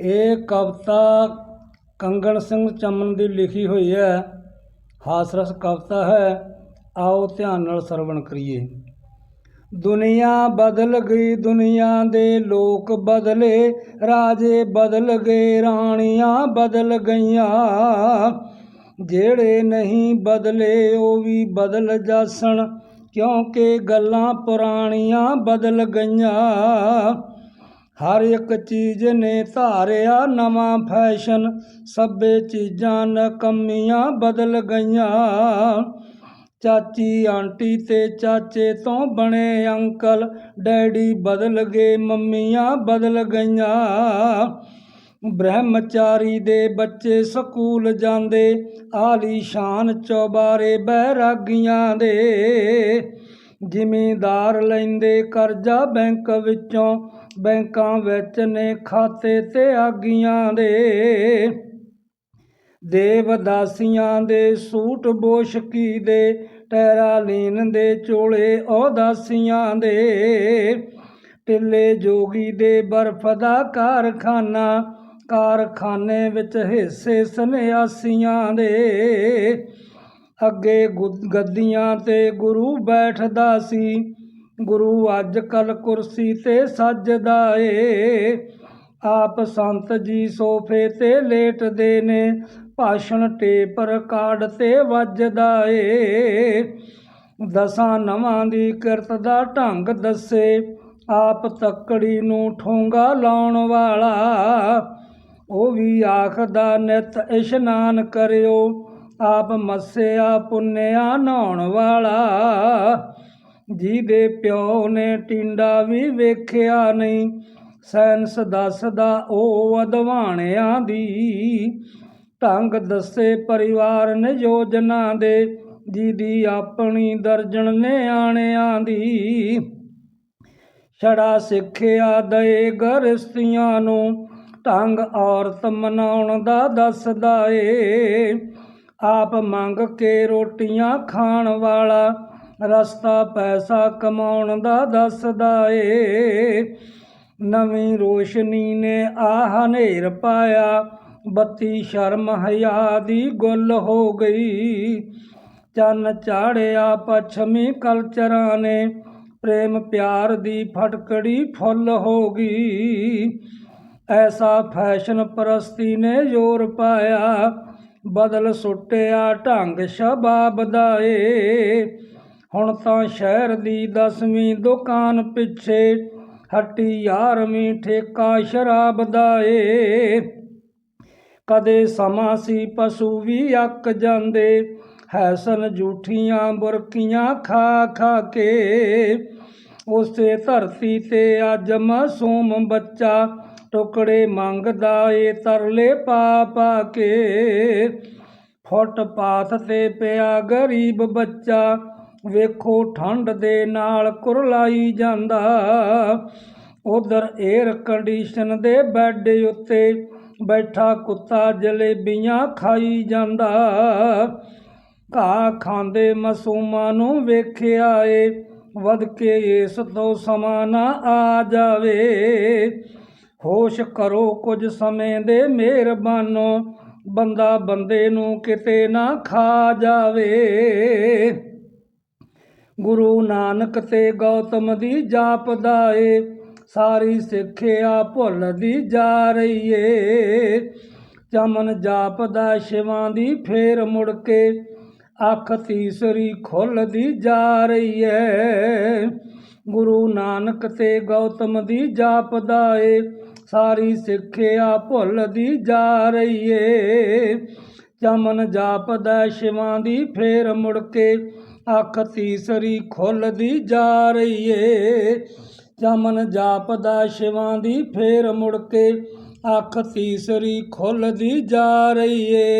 ਇਹ ਕਵਿਤਾ ਕੰਗਣ ਸਿੰਘ ਚਮਨ ਦੀ ਲਿਖੀ ਹੋਈ ਹੈ। ਹਾਸਰਸ ਕਵਿਤਾ ਹੈ। ਆਓ ਧਿਆਨ ਨਾਲ ਸਰਵਣ ਕਰੀਏ। ਦੁਨੀਆ ਬਦਲ ਗਈ, ਦੁਨੀਆ ਦੇ ਲੋਕ ਬਦਲੇ, ਰਾਜੇ ਬਦਲ ਗਏ, ਰਾਣੀਆਂ ਬਦਲ ਗਈਆਂ। ਜਿਹੜੇ ਨਹੀਂ ਬਦਲੇ, ਉਹ ਵੀ ਬਦਲ ਜਾਸਣ, ਕਿਉਂਕਿ ਗੱਲਾਂ ਪੁਰਾਣੀਆਂ ਬਦਲ ਗਈਆਂ। ਹਰ ਇੱਕ ਚੀਜ਼ ਨੇ ਧਾਰਿਆ ਨਵਾਂ ਫੈਸ਼ਨ, ਸਭੇ ਚੀਜ਼ਾਂ ਨਕਮੀਆਂ ਬਦਲ ਗਈਆਂ। ਚਾਚੀ ਆਂਟੀ ਤੇ ਚਾਚੇ ਤੋਂ ਬਣੇ ਅੰਕਲ, ਡੈਡੀ ਬਦਲ ਗਏ, ਮੰਮੀਆਂ ਬਦਲ ਗਈਆਂ। ਬ੍ਰਹਮਚਾਰੀ ਦੇ ਬੱਚੇ ਸਕੂਲ ਜਾਂਦੇ ਆਲੀਸ਼ਾਨ ਚੌਬਾਰੇ ਬੈਰਾਗੀਆਂ ਦੇ। ਜ਼ਿਮੀਂਦਾਰ ਲੈਂਦੇ ਕਰਜ਼ਾ ਬੈਂਕ ਵਿੱਚੋਂ ਬੈਂਕਾਂ ਵਿੱਚ ਨੇ ਖਾਤੇ ਤੇ ਆਗੀਆਂ ਦੇ। ਦੇਵਦਾਸੀਆਂ ਦੇ ਸੂਟ ਬੋਸ਼ਕੀ ਦੇ, ਟੈਰਾਲੀਨ ਦੇ ਚੋਲੇ ਉਦਾਸੀਆਂ ਦੇ। ਟਿੱਲੇ ਜੋਗੀ ਦੇ ਬਰਫ਼ ਦਾ ਕਾਰਖਾਨਾ, ਕਾਰਖਾਨੇ ਵਿੱਚ ਹਿੱਸੇ ਸੰਨਿਆਸੀਆਂ ਦੇ। ਅੱਗੇ ਗੁ- ਗੱਦੀਆਂ ਤੇ ਗੁਰੂ ਬੈਠਦਾ ਸੀ। ਗੁਰੂ ਅੱਜ ਕੱਲ ਕੁਰਸੀ ਤੇ ਸੱਜਦਾ ਏ। ਆਪ ਸੰਤ ਜੀ ਸੋਫੇ ਤੇ ਲੇਟਦੇ ਨੇ, ਭਾਸ਼ਣ ਟੇਪ ਰਿਕਾਰਡ ਤੇ ਵੱਜਦਾ ਏ। ਦਸਾਂ ਨਵਾਂ ਦੀ ਕਿਰਤ ਦਾ ਢੰਗ ਦੱਸੇ, ਆਪ ਤੱਕੜੀ ਨੂੰ ਠੋਂਗਾ ਲਾਉਣ ਵਾਲਾ। ਉਹ ਵੀ ਆਖਦਾ, ਨਿਤ ਇਸ਼ਨਾਨ ਕਰਿਓ, ਆਪ ਮੱਸਿਆ ਪੁੰਨਿਆ ਨਹਾਉਣ ਵਾਲਾ। ਜਿਹਦੇ ਪਿਓ ਨੇ ਟਿੰਡਾ ਵੀ ਵੇਖਿਆ ਨਹੀਂ ਸੈਂਸ ਦੱਸਦਾ ਉਹ ਅਦਵਾਣਿਆਂ ਦੀ। ਢੰਗ ਦੱਸੇ ਪਰਿਵਾਰ ਨੇ ਯੋਜਨਾ ਦੇ, ਜਿਹਦੀ ਆਪਣੀ ਦਰਜਨ ਨਿਆਣਿਆਂ ਦੀ। ਛੜਾ ਸਿੱਖਿਆ ਦਏ ਗਰਸਤੀਆਂ ਨੂੰ, ਢੰਗ ਔਰਤ ਮਨਾਉਣ ਦਾ ਦੱਸਦਾ ਏ। ਆਪ ਮੰਗ ਕੇ ਰੋਟੀਆਂ ਖਾਣ ਵਾਲਾ ਰਸਤਾ ਪੈਸਾ ਕਮਾਉਣ ਦਾ ਦੱਸਦਾ ਏ। ਨਵੀਂ ਰੋਸ਼ਨੀ ਨੇ ਆਹ ਹਨੇਰ ਪਾਇਆ। ਬੱਤੀ ਸ਼ਰਮ ਹਯਾ ਦੀ ਗੁੱਲ ਹੋ ਗਈ। ਚੰਨ ਚਾੜਿਆ ਪੱਛਮੀ ਕਲਚਰਾਂ ਨੇ। ਪ੍ਰੇਮ ਪਿਆਰ ਦੀ ਫਟਕੜੀ ਫੁੱਲ ਹੋ ਗਈ। ਐਸਾ ਫੈਸ਼ਨ ਪ੍ਰਸਤੀ ਨੇ ਜ਼ੋਰ ਪਾਇਆ। ਬਦਲ ਸੁੱਟਿਆ ਢੰਗ ਸ਼ਬਾਬ ਦਾ ਏ। ਹੁਣ ਤਾਂ ਸ਼ਹਿਰ ਦੀ ਦਸਵੀਂ ਦੁਕਾਨ ਪਿੱਛੇ ਹੱਟੀ ਯਾਰਵੀਂ ਠੇਕਾ ਸ਼ਰਾਬ ਦਾ ਏ। ਕਦੇ ਸਮਾਂ ਸੀ ਪਸ਼ੂ ਵੀ ਅੱਕ ਜਾਂਦੇ, ਹੈਸਨ ਝੂਠੀਆਂ ਬੁਰਕੀਆਂ ਖਾ ਖਾ ਕੇ। ਉਸੇ ਧਰਤੀ ਤੇ ਅੱਜ ਮਾਸੂਮ ਬੱਚਾ ਟੁਕੜੇ ਮੰਗਦਾ ਏ ਤਰਲੇ ਪਾ ਪਾ ਕੇ। ਫੁੱਟਪਾਥ ਤੇ ਪਿਆ ਗਰੀਬ ਬੱਚਾ ਵੇਖੋ ਠੰਡ ਦੇ ਨਾਲ ਕੁਰਲਾਈ ਜਾਂਦਾ। ਉਧਰ 에ਅਰ ਕੰਡੀਸ਼ਨ ਦੇ ਬੈੱਡ ਉੱਤੇ ਬੈਠਾ ਕੁੱਤਾ ਜਲੇਬੀਆਂ ਖਾਈ ਜਾਂਦਾ। ਘਾਹ ਖਾਂਦੇ ਮਾਸੂਮਾਂ ਨੂੰ ਵੇਖਿਆ ਏ, ਵਧ ਕੇ ਇਸ ਤੋਂ ਸਮਾਂ ਨਾ ਆ ਜਾਵੇ। ਹੋਸ਼ ਕਰੋ ਕੁਝ ਸਮੇਂ ਦੇ ਮਿਹਰਬਾਨੋ, ਬੰਦਾ ਬੰਦੇ ਨੂੰ ਕਿਤੇ ਨਾ ਖਾ ਜਾਵੇ। ਗੁਰੂ ਨਾਨਕ ਤੇ ਗੌਤਮ ਦੀ ਜਾਪਦਾ ਏ ਸਾਰੀ ਸਿੱਖਿਆ ਭੁੱਲਦੀ ਜਾ ਰਹੀ ਏ ਚਮਨ ਜਾਪਦਾ ਸ਼ਿਵਾਂ ਦੀ, ਫੇਰ ਮੁੜ ਕੇ ਅੱਖ ਤੀਸਰੀ ਖੁੱਲਦੀ ਜਾ ਰਹੀ ਏ ਗੁਰੂ ਨਾਨਕ ਤੇ ਗੌਤਮ ਦੀ ਜਾਪਦਾ ਏ ਸਾਰੀ ਸਿੱਖਿਆ ਭੁੱਲਦੀ ਜਾ ਰਹੀ ਏ ਚਮਨ ਜਾਪਦਾ ਸ਼ਿਵਾਂ ਦੀ, ਫੇਰ ਮੁੜ ਕੇ ਅੱਖ ਤੀਸਰੀ ਖੁੱਲਦੀ ਜਾ ਰਹੀ ਏ। ਚਮਨ ਜਾਪਦਾ ਸ਼ਿਵਾਂ ਦੀ, ਫੇਰ ਮੁੜ ਕੇ ਅੱਖ ਤੀਸਰੀ ਖੁੱਲਦੀ ਜਾ ਰਹੀ ਏ।